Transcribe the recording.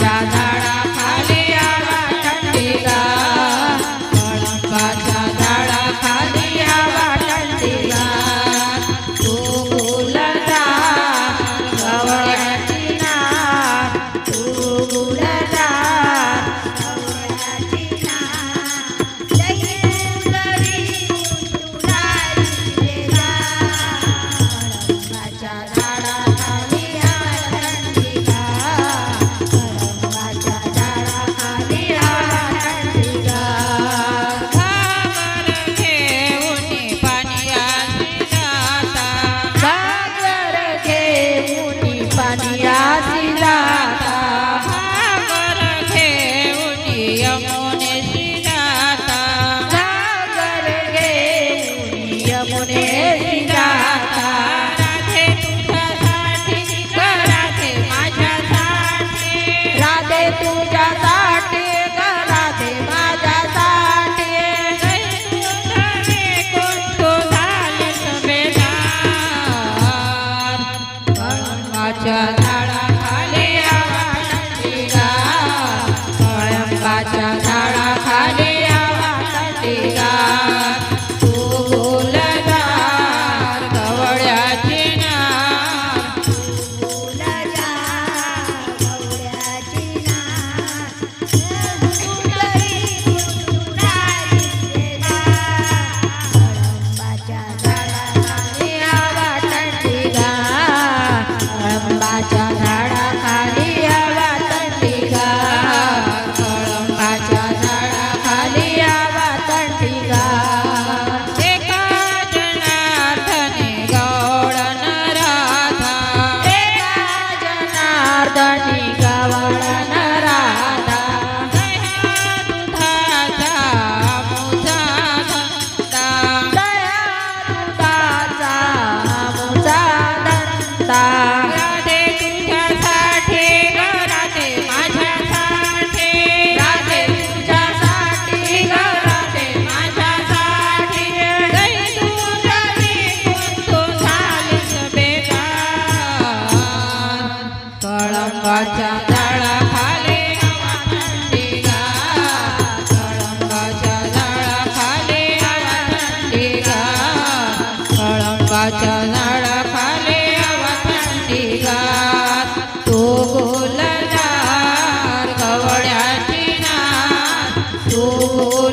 Yeah. कळंबाच्या झाडाखाली आवा तंटी गा. कळंबाच्या झाडाखाली आवा तंटी गा. एका जनार्दने गौड नराधा. एका जनार्दने गवळ नराधा. दया दुधाचा मुझा धंदा दया दुधाचा मुझा धंदा